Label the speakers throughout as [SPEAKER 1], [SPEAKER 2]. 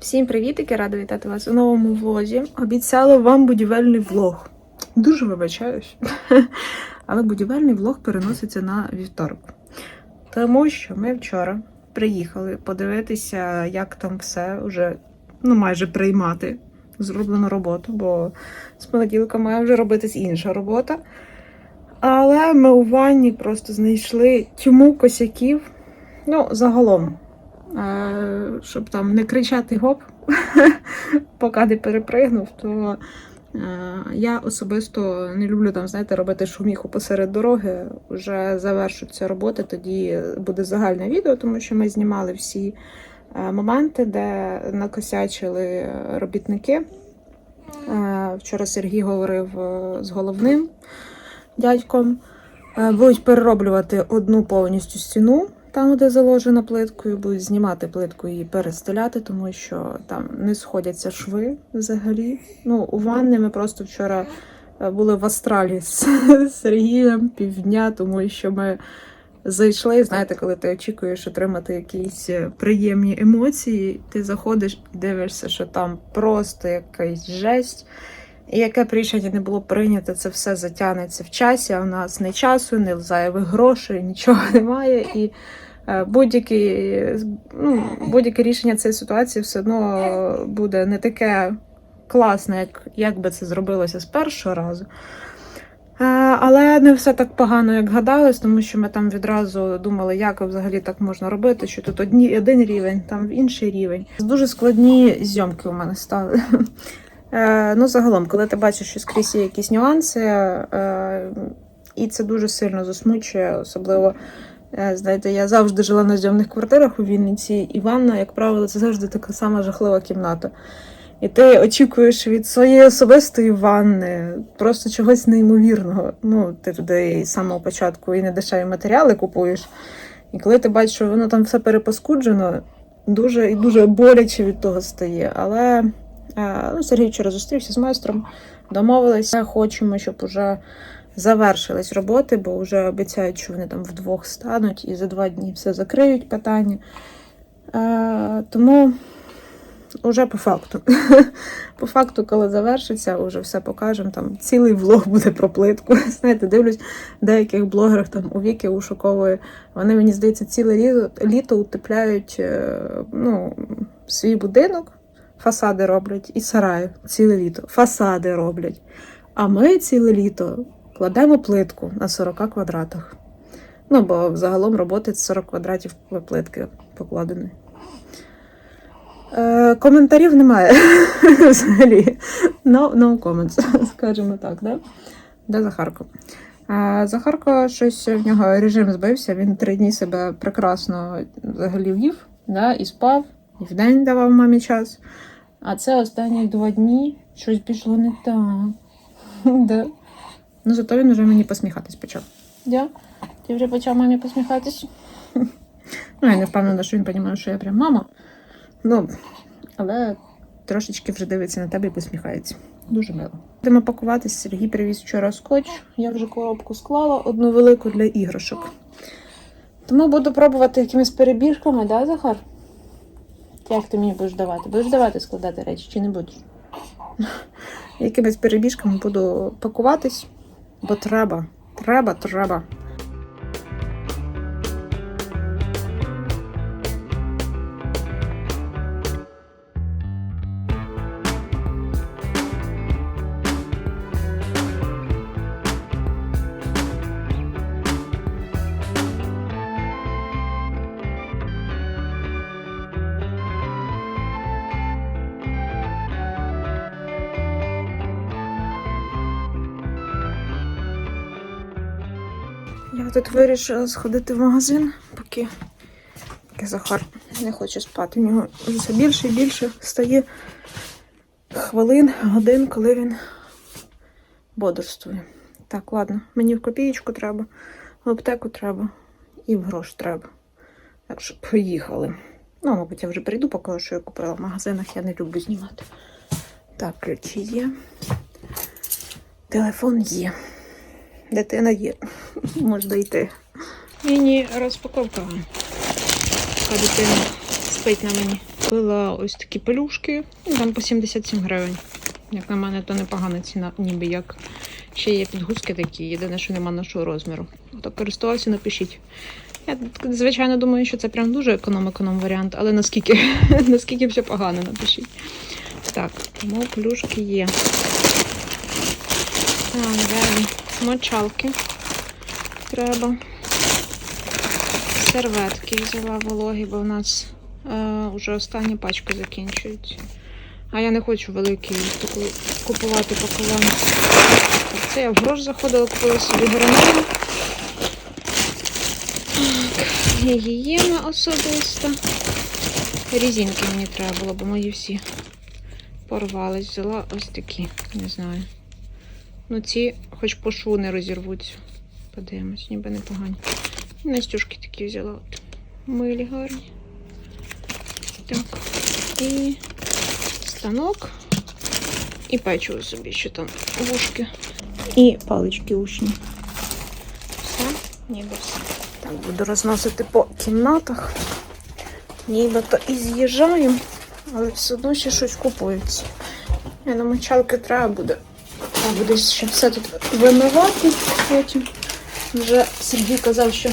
[SPEAKER 1] Всім привітики! Рада вітати вас у новому влозі. Обіцяла вам будівельний влог. Дуже вибачаюсь. Але будівельний влог переноситься на вівторок. Тому що ми вчора приїхали подивитися, як там все вже ну, майже приймати зроблену роботу, бо з понеділка має вже робитись інша робота. Але ми у ванні просто знайшли тьму косяків. Ну, загалом, щоб там не кричати гоп, поки не перепригнув, то е, я особисто не люблю там, знаєте, робити шуміху посеред дороги. Вже завершуться роботи, тоді буде загальне відео, тому що ми знімали всі е, моменти, де накосячили робітники. Е, Вчора Сергій говорив е, з головним дядьком. Е, Будуть перероблювати одну повністю стіну, там, де заложена плиткою, будуть знімати плитку і перестеляти, тому що там не сходяться шви взагалі. Ну, у ванни ми просто вчора е, були в Астралі з Сергієм півдня, тому що ми зайшли. Знаєте, коли ти очікуєш отримати якісь е, приємні емоції, ти заходиш і дивишся, що там просто якась жесть. І яке б рішення не було прийнято, це все затягнеться в часі, а в нас не часу, не зайвих грошей, нічого немає. І е, будь-які, ну, будь-яке рішення цієї ситуації все одно буде не таке класне, як, як би це зробилося з першого разу. Е, Але не все так погано, як гадалось, тому що ми там відразу думали, як взагалі так можна робити, що тут одні, один рівень, там інший рівень. Дуже складні зйомки у мене стали. Е, ну, загалом, коли ти бачиш, що скрізь є якісь нюанси, е, і це дуже сильно засмучує, особливо. е, Знаєте, я завжди жила на зйомних квартирах у Вінниці, і ванна, як правило, це завжди така сама жахлива кімната. І ти очікуєш від своєї особистої ванни просто чогось неймовірного. Ну, ти туди з самого початку і не дешеві матеріали купуєш. І коли ти бачиш, що воно там все перепаскуджено, дуже і дуже боляче від того стає. Але ну, Сергій вчора зустрівся з майстром, домовилися. Хочемо, щоб уже завершились роботи, бо вже обіцяють, що вони там вдвох стануть і за два дні все закриють питання. Е, тому уже по факту. по факту, коли завершиться, вже все покажемо. Там цілий влог буде про плитку. Знаєте, дивлюсь деяких блогерів там у віки ушукової. Вони, мені здається, ціле літо, літо утепляють е, ну, свій будинок, фасади роблять і сараї ціле літо. Фасади роблять. А ми ціле літо кладемо плитку на 40 квадратах. Ну, бо загалом роботи це 40 квадратів плитки покладені. Е, коментарів немає взагалі. No, no comments, скажімо так, да? Де Захарко? А, Захарко щось в нього режим збився, він три дні себе прекрасно взагалі в'їв, да? і спав, і вдень давав мамі час. А це останні два дні щось пішло не так. да. Ну, зато він вже мені посміхатись почав. Да? Ти вже почав мамі посміхатись? ну, я не впевнена, що він розуміє, що я прям мама. Ну, але трошечки вже дивиться на тебе і посміхається. Дуже мило. Будемо пакуватись. Сергій привіз вчора скотч. Я вже коробку склала, одну велику для іграшок. Тому буду пробувати якимись перебіжками, да, Захар? Як ти мені будеш давати? Будеш давати складати речі чи не будеш? Якимись перебіжками буду пакуватись, бо треба. Треба, треба. Тут вирішила сходити в магазин, поки, поки Захар не хоче спати. У нього все більше і більше стає хвилин, годин, коли він бодрствує. Так, ладно, мені в копієчку треба, в аптеку треба і в грош треба. Так що поїхали. Ну, мабуть, я вже прийду, покажу, що я купила в магазинах, я не люблю знімати. Так, ключі є. Телефон є. Дитина є. Можна йти. Міні розпаковка. Така дитина спить на мені. Купила ось такі пелюшки, там по 77 гривень. Як на мене, то непогана ціна, ніби як. Ще є підгузки такі, єдине, що нема нашого розміру. Хто користувався, напишіть. Я, звичайно, думаю, що це прям дуже економ-економ варіант, але наскільки, наскільки все погано, напишіть. Так, тому плюшки є. Так, далі. Мочалки. Треба. Серветки взяла вологі, бо в нас е, вже остання пачка закінчується. А я не хочу великий таку купувати пакування. Це я в грош заходила, купила собі гранату. Гігієна особиста. Різинки мені треба було, бо мої всі порвались. Взяла ось такі, не знаю. Ну ці хоч по шву не розірвуться. Подивимось, ніби непогані. Настюшки такі взяла. От. Милі гарні. Так. І станок. І печиво собі, що там вушки. І палички ушні. Все, ніби все. Так, буду розносити по кімнатах. Нібито і з'їжджаю, але все одно ще щось купується. Я на мочалки треба буде. Треба буде ще все тут вимивати потім. Вже Сергій казав, що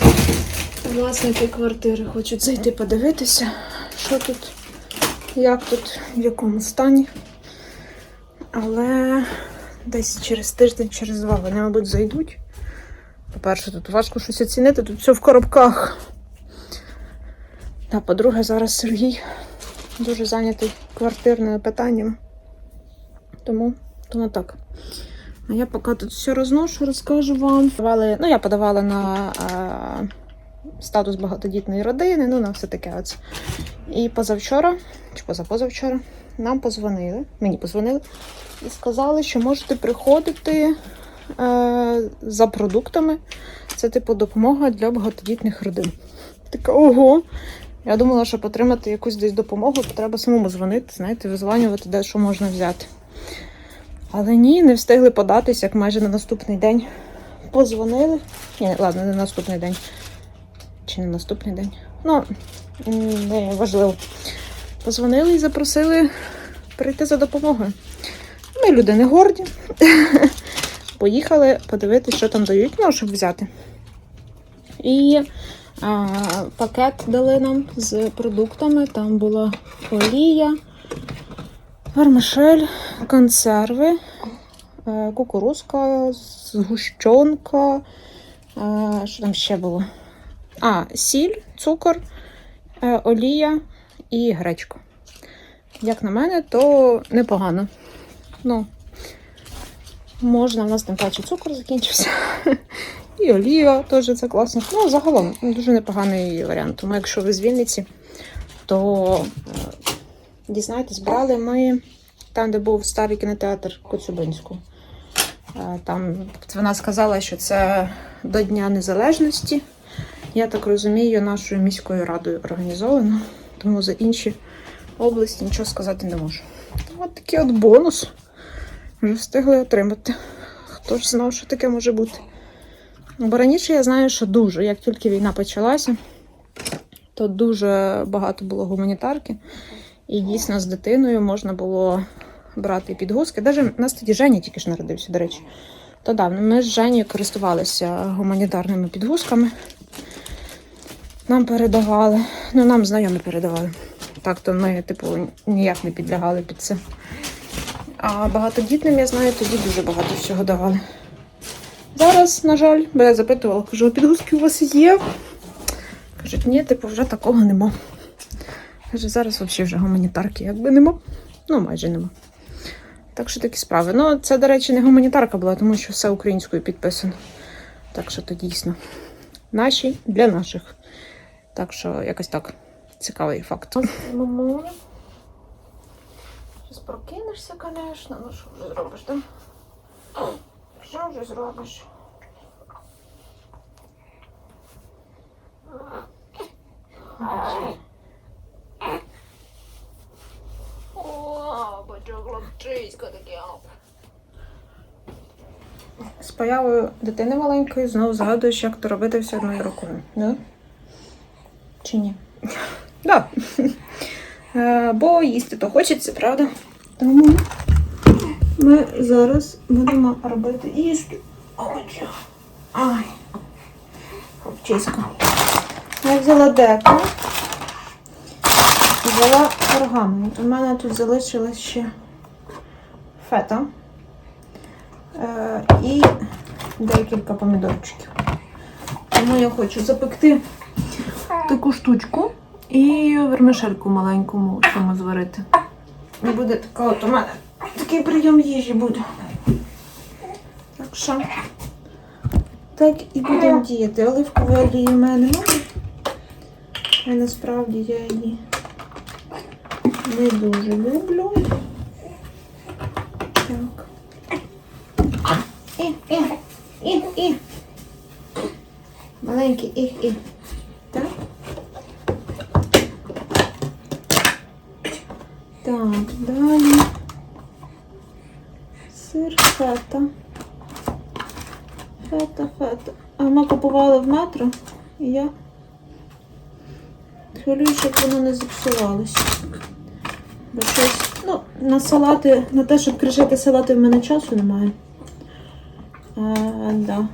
[SPEAKER 1] власники квартири хочуть зайти подивитися, що тут, як тут, в якому стані. Але десь через тиждень, через два вони, мабуть, зайдуть. По-перше, тут важко щось оцінити, тут все в коробках. Та, по-друге, зараз Сергій дуже зайнятий квартирними питаннями. Тому, тому так. А я поки тут все розношу, розкажу вам. Подавали, ну, я подавала на е, статус багатодітної родини, ну на все таке. От. І позавчора, чи позапозавчора, нам позвонили, мені позвонили і сказали, що можете приходити е, за продуктами. Це типу допомога для багатодітних родин. Така ого. Я думала, що отримати якусь десь допомогу, то треба самому дзвонити, знаєте, визванювати, де що можна взяти. Але ні, не встигли податись, як майже на наступний день позвонили. Ні, ладно, не на наступний день. Чи не наступний день? Ну, не важливо. Позвонили і запросили прийти за допомогою. Ми люди не горді. Поїхали подивитися, що там дають, ну, щоб взяти. І а, пакет дали нам з продуктами. Там була олія, вермишель, консерви, е, кукурузка, згущенка. е, Що там ще було? А, сіль, цукор, е, олія і гречка. Як на мене, то непогано. Ну, можна, у нас тим паче цукор закінчився. І олія теж це класно. Ну, загалом дуже непоганий варіант. Тому якщо ви з Вінниці, то дізнайтесь, брали ми там, де був старий кінотеатр Коцюбинську. Е, Там вона сказала, що це до Дня Незалежності. Я так розумію, нашою міською радою організовано, тому за інші області нічого сказати не можу. От такий от бонус вже встигли отримати. Хто ж знав, що таке може бути? Ну, Бо раніше я знаю, що дуже, як тільки війна почалася, то дуже багато було гуманітарки. І дійсно з дитиною можна було брати підгузки. Даже у нас тоді Женя тільки ж народився, до речі. То давно ми з Женєю користувалися гуманітарними підгузками. Нам передавали, ну нам знайомі передавали. Так, то ми, типу, ніяк не підлягали під це. А багатодітним, я знаю, тоді дуже багато всього давали. Зараз, на жаль, бо я запитувала, кажу, «А підгузки у вас є? Кажуть, ні, типу, вже такого нема. Зараз взагалі вже гуманітарки якби нема. Ну, майже нема. Так що такі справи. Ну, це, до речі, не гуманітарка була, тому що все українською підписано. Так що то дійсно. Наші для наших. Так що якось так. Цікавий факт. Мамуля. Зараз прокинешся, звісно. Ну що вже зробиш, там? Що вже зробиш? О, З появою дитини маленької знову згадуєш, як то робити все одною рукою. Да? Чи ні? Да. Е, Бо їсти то хочеться, правда? Тому ми зараз будемо робити їсти. Ай. Хлопчисько. Я взяла деко. Взяла пергамент. У мене тут залишилось ще фета. Е, і декілька помідорчиків. Тому я хочу запекти таку штучку і вермишельку маленькому цьому зварити. І буде така от у мене такий прийом їжі буде. Так що так і будемо діяти. Оливкової олії в мене немає. Насправді я її не дуже люблю. Так. І, і, і, і. Маленький і, і. Так. Так, далі. Сир фета. Фета, фета. А ми купували в метро, і я хвилюю, щоб воно не зіпсувалося. Бо щось, ну, на салати, на те, щоб кришити салати, в мене часу немає. А, да.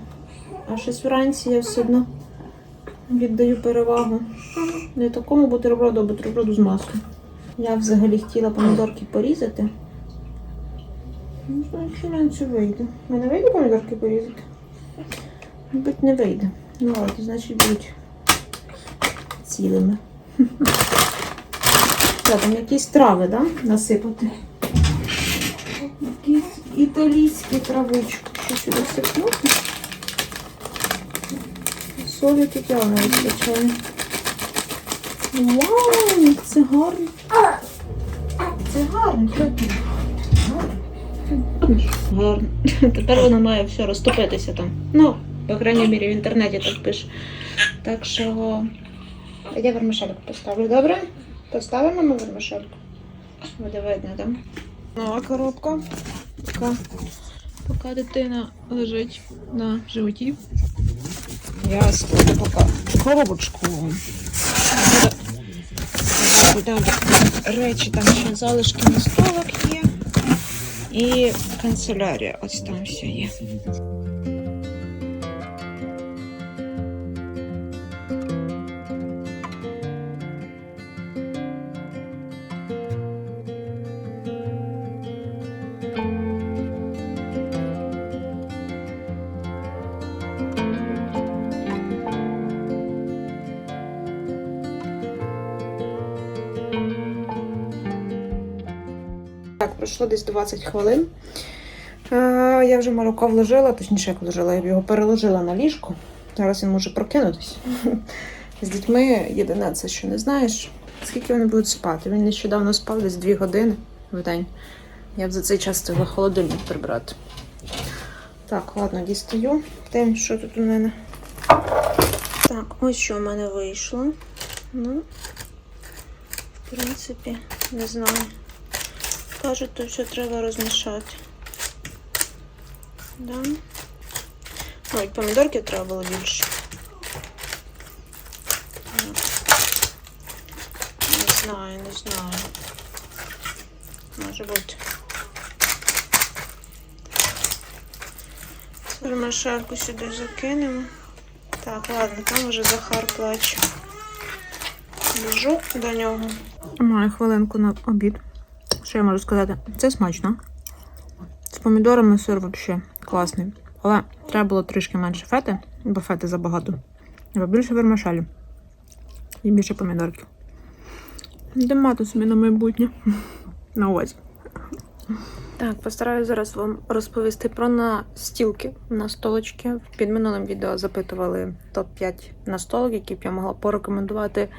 [SPEAKER 1] а щось вранці я все одно віддаю перевагу не такому бутерброду, а бутерброду з маслом. Я взагалі хотіла помідорки порізати. Чи мене це вийде. У мене вийде помідорки порізати? Мабуть, не вийде. Ну ладно, значить будуть цілими. Так, там якісь трави, да? Насипати. Якісь італійські травички. Що сюди сипнути? Солі тут явно вистачає. Вау, це гарно. Це гарно, так. Гарно. Тепер воно має все розтопитися там. Ну, по крайній мірі, в інтернеті так пише. Так що. Я вермишельку поставлю, добре? Поставимо ми вермишельку. Буде видно, так? Нова коробка. Поки, поки дитина лежить на животі. Я складу поки коробочку. Речі, там ще залишки на столик є. І канцелярія, ось там все є. Пройшло десь 20 хвилин. Я вже молоко вложила, точніше, як вложила, я б його переложила на ліжко. Зараз він може прокинутись. З дітьми єдине це, що не знаєш, скільки вони будуть спати. Він нещодавно спав десь 2 години в день. Я б за цей час встигла холодильник прибрати. Так, ладно, дістаю. Те, що тут у мене. Так, ось що в мене вийшло. Ну, в принципі, не знаю. Кажуть, то все треба розмішати. Да. Ой, помідорки треба було більше. Не знаю, не знаю. Може бути. Вермишельку сюди закинемо. Так, ладно, там вже Захар плаче. Біжу до нього. Маю хвилинку на обід. Що я можу сказати? Це смачно. З помідорами сир взагалі класний. Але треба було трішки менше фети, бо фети забагато. Або більше вермишелі. І більше помідорків. Мати собі на майбутнє. На увазі. Так, постараюся зараз вам розповісти про настілки на столочки. Під минулим відео запитували топ-5 настолок, які б я могла порекомендувати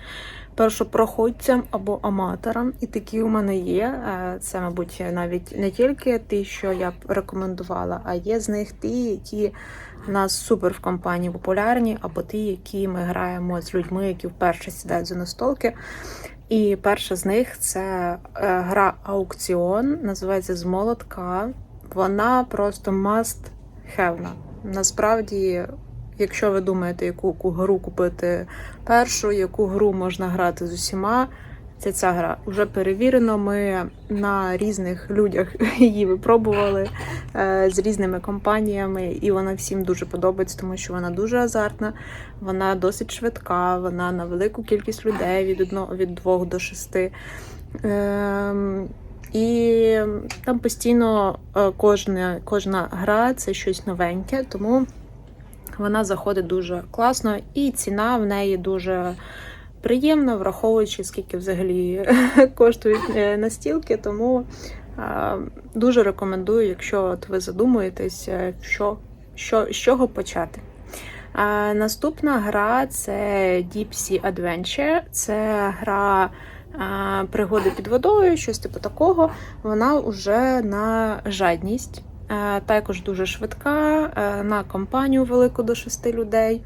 [SPEAKER 1] першопроходцям або аматорам. І такі у мене є. Е, Це, мабуть, навіть не тільки ті, що я б рекомендувала, а є з них ті, які в нас супер в компанії популярні, або ті, які ми граємо з людьми, які вперше сідають за настолки. І перша з них це е, гра Аукціон, називається з молотка. Вона просто must have. Насправді, якщо ви думаєте, яку, яку гру купити першу, яку гру можна грати з усіма, Це ця гра вже перевірено. Ми на різних людях її випробували е, з різними компаніями, і вона всім дуже подобається, тому що вона дуже азартна, вона досить швидка, вона на велику кількість людей від одного від двох до шести. Ем, і там постійно е, кожна, кожна гра це щось новеньке, тому вона заходить дуже класно, і ціна в неї дуже приємна, враховуючи, скільки взагалі коштують е, настілки. Тому е, дуже рекомендую, якщо от ви задумуєтесь, е, що, що, з чого почати. Наступна гра це Deep Sea Adventure. Це гра пригоди під водою, щось типу такого. Вона вже на жадність. Е, Також дуже швидка, е, на компанію велику до шести людей.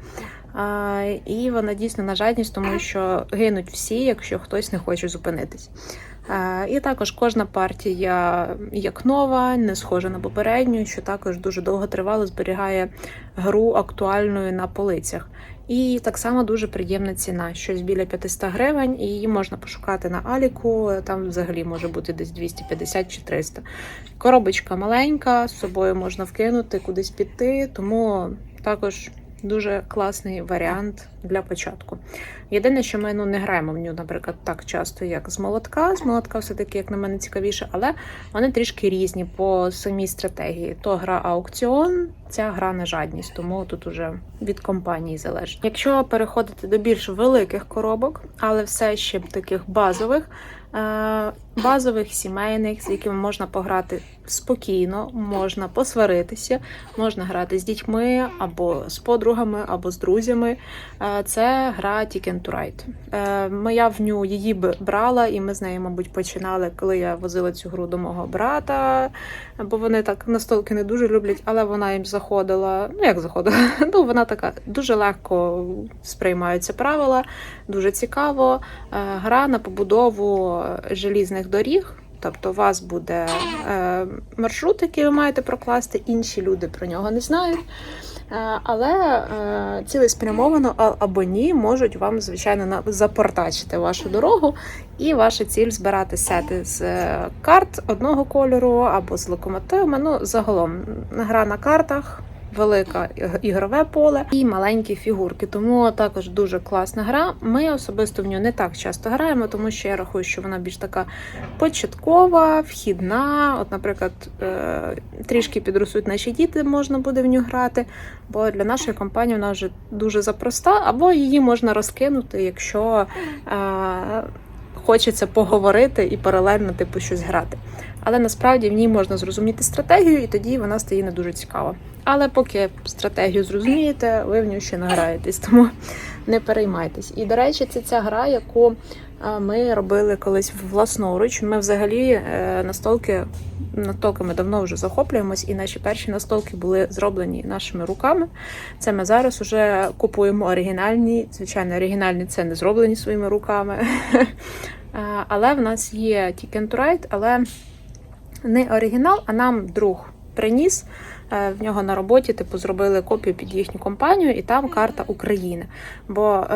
[SPEAKER 1] Е, І вона дійсно на жадність, тому що гинуть всі, якщо хтось не хоче зупинитись. І також кожна партія як нова, не схожа на попередню, що також дуже довго тривало, зберігає гру актуальною на полицях. І так само дуже приємна ціна, щось біля 500 гривень, і її можна пошукати на Аліку. Там взагалі може бути десь 250 чи 300. Коробочка маленька, з собою можна вкинути, кудись піти, тому також дуже класний варіант для початку. Єдине, що ми ну, не граємо в нього, наприклад, так часто, як з молотка. З молотка все-таки, як на мене, цікавіше, але вони трішки різні по самій стратегії. То гра аукціон, ця гра на жадність, тому тут уже від компанії залежить. Якщо переходити до більш великих коробок, але все ще таких базових, е, базових сімейних, з якими можна пограти спокійно, можна посваритися, можна грати з дітьми або з подругами, або з друзями. Е, Це гра Ticket to Ride. Е, Моя в ню її брала, і ми з нею, мабуть, починали, коли я возила цю гру до мого брата, бо вони так настолки не дуже люблять, але вона їм заходила. Ну як заходила? Ну вона така дуже легко сприймаються правила, дуже цікаво. Е, Гра на побудову желізних доріг. Тобто у вас буде е, маршрут, який ви маєте прокласти, інші люди про нього не знають. Е, Але е, цілеспрямовано або ні можуть вам, звичайно, запортачити вашу дорогу, і ваша ціль збирати сети з е, карт одного кольору або з локомотивами. Ну, загалом гра на картах. Велике ігрове поле і маленькі фігурки, тому також дуже класна гра. Ми особисто в нього не так часто граємо, тому що я рахую, що вона більш така початкова, вхідна. От, наприклад, е, трішки підростуть наші діти, можна буде в нього грати, бо для нашої компанії вона вже дуже запроста, або її можна розкинути, якщо е, хочеться поговорити і паралельно типу щось грати. Але насправді в ній можна зрозуміти стратегію, і тоді вона стає не дуже цікава. Але поки стратегію зрозумієте, ви в нього ще награєтесь, тому не переймайтесь. І до речі, це ця гра, яку ми робили колись власноруч. Ми взагалі е, настолки настолками давно вже захоплюємось, і наші перші настолки були зроблені нашими руками. Це ми зараз вже купуємо оригінальні. Звичайно, оригінальні це не зроблені своїми руками. Е, Але в нас є Ride, але не оригінал, а нам друг приніс. Е, В нього на роботі типу зробили копію під їхню компанію, і там карта України. Бо е,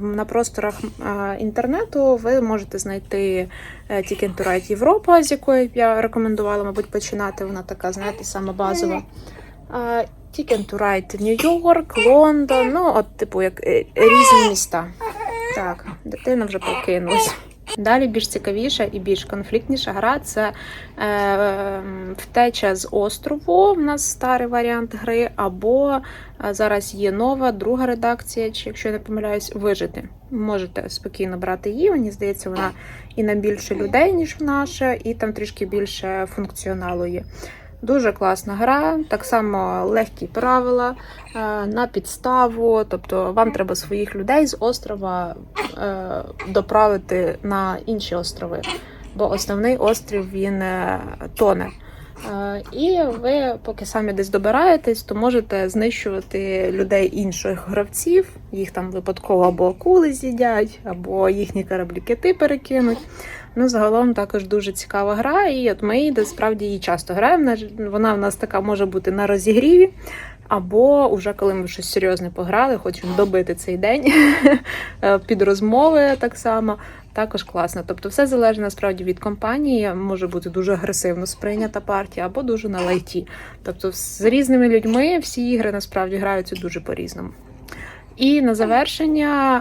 [SPEAKER 1] на просторах е, інтернету ви можете знайти е, Ticket Європа, з якої я рекомендувала, мабуть, починати. Вона така, знаєте, сама базова. Е, Ticket Нью-Йорк, Лондон, ну, от, типу, як різні міста. Так, дитина вже прокинулась. Далі більш цікавіша і більш конфліктніша гра це е, втеча з острову. В нас старий варіант гри, або е, зараз є нова, друга редакція, чи якщо я не помиляюсь, вижити. Можете спокійно брати її. Мені здається, вона і на більше людей, ніж наша, і там трішки більше функціоналу є. Дуже класна гра, так само легкі правила е, на підставу. Тобто вам треба своїх людей з острова е, доправити на інші острови, бо основний острів він е, тоне. І ви, поки самі десь добираєтесь, то можете знищувати людей інших гравців. Їх там випадково або акули з'їдять, або їхні кораблі кити перекинуть. Ну, загалом також дуже цікава гра, і от ми справді її часто граємо. Вона в нас така може бути на розігріві, Або вже коли ми щось серйозне пограли, хочемо добити цей день е, під розмови так само. Також класно. Тобто, все залежить насправді від компанії. Може бути дуже агресивно сприйнята партія, або дуже на лайті. Тобто, з різними людьми всі ігри насправді граються дуже по-різному. І на завершення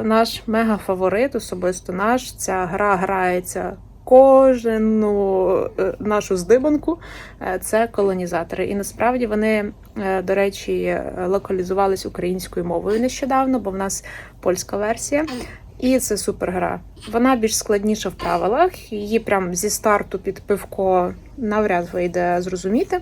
[SPEAKER 1] е, наш мега-фаворит, особисто наш, ця гра грається кожну е, нашу здибанку. Е, це колонізатори. І насправді вони, е, до речі, локалізувались українською мовою нещодавно, бо в нас польська версія. І це супер гра. Вона більш складніша в правилах. Її прям зі старту під пивко навряд вийде зрозуміти.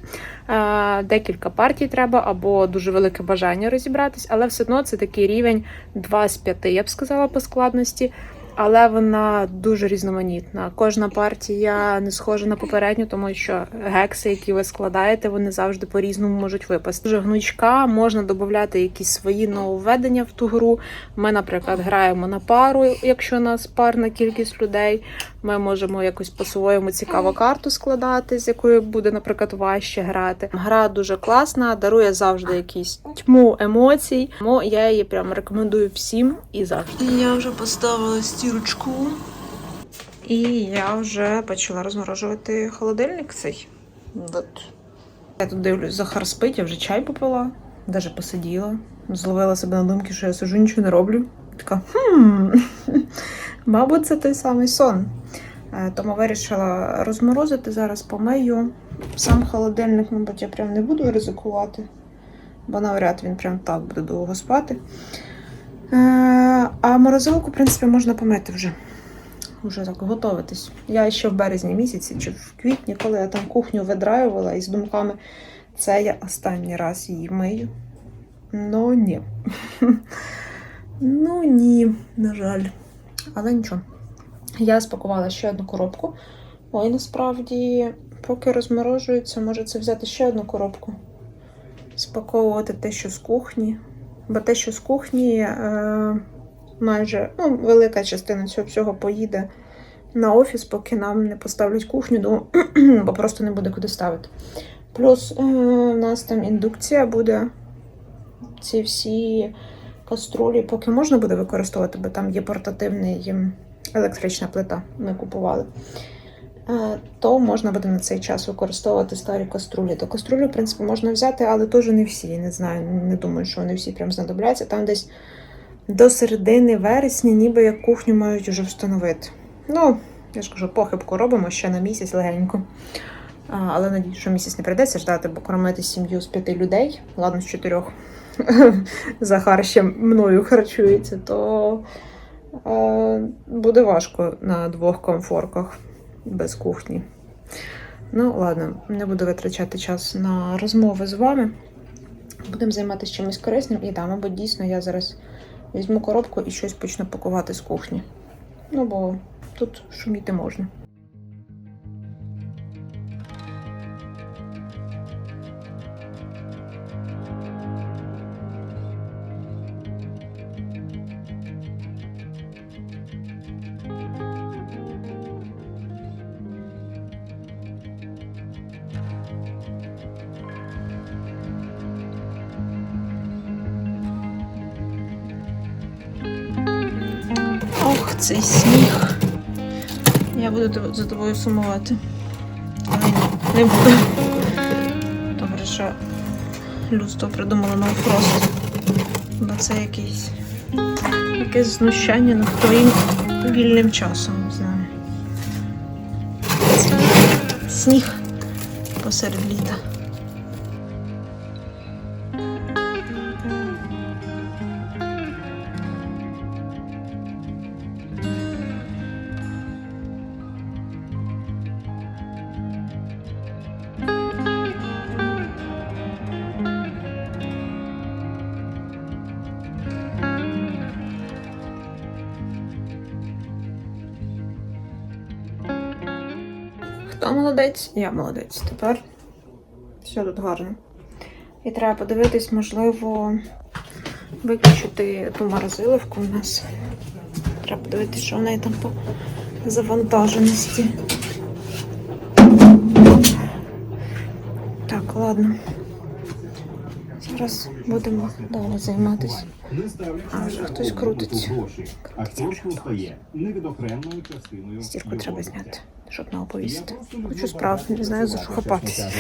[SPEAKER 1] Декілька партій треба або дуже велике бажання розібратись, але все одно це такий рівень 2 з 5, я б сказала, по складності. Але вона дуже різноманітна. Кожна партія не схожа на попередню, тому що гекси, які ви складаєте, вони завжди по-різному можуть випасти. Дуже гнучка, можна додати якісь свої нововведення в ту гру. Ми, наприклад, граємо на пару, якщо у нас парна кількість людей. Ми можемо якось по-своєму цікаво карту складати, з якою буде, наприклад, важче грати. Гра дуже класна, дарує завжди якісь тьму емоцій. Тому я її прям рекомендую всім і завжди. Я вже поставила стірочку. І я вже почала розморожувати холодильник цей. От. Я тут дивлюсь, Захар спить, я вже чай попила, навіть посиділа. Зловила себе на думки, що я сижу, нічого не роблю. Така, хм, мабуть, це той самий сон. Е, Тому вирішила розморозити, зараз помию. Сам холодильник, мабуть, я прям не буду ризикувати, бо навряд він прям так буде довго спати. Е, А морозилку, в принципі, можна помити вже. Вже так готуватись. Я ще в березні місяці чи в квітні, коли я там кухню видраювала із думками, це я останній раз її мию. Ну ні. Ну ні, на жаль. Але нічого. Я спакувала ще одну коробку. Ой, насправді, поки розморожується, може це взяти ще одну коробку. Спаковувати те, що з кухні. Бо те, що з кухні, е, майже ну, велика частина цього всього поїде на офіс, поки нам не поставлять кухню, до- бо просто не буде куди ставити. Плюс е, у нас там індукція буде. Ці всі каструлі, поки можна буде використовувати, бо там є портативний ем, електрична плита. Ми купували. Е, То можна буде на цей час використовувати старі каструлі. То каструлі, в принципі, можна взяти, але теж не всі. Не знаю, не думаю, що вони всі прям знадобляться. Там десь до середини вересня, ніби як кухню мають вже встановити. Ну, я ж кажу, похибку робимо ще на місяць легенько. Але надію, що місяць не прийдеться ждати, бо кормити сім'ю з п'яти людей, ладно, з чотирьох. Захар ще мною харчується, то е, буде важко на двох комфорках без кухні. Ну, ладно, не буду витрачати час на розмови з вами. Будемо займатися чимось корисним. І да, мабуть, дійсно я зараз візьму коробку і щось почну пакувати з кухні. Ну, бо тут шуміти можна. Цей сніг. Я буду за тобою сумувати. Але ні, не буду. Добре, що людство придумало ноуфрост. Бо це якийсь якесь знущання над твоїм вільним часом, не знаю. Сніг посеред літа. Молодець? Я молодець. Тепер все тут гарно. І треба подивитись, можливо, виключити ту морозиловку у нас. Треба подивитись, що в неї там по завантаженості. Так, ладно. Зараз будемо далі займатися. А вже хтось крутить.
[SPEAKER 2] А стає частиною.
[SPEAKER 1] Стірку треба зняти, щоб не оповісти. Хочу справді, не знаю, за що хапатися.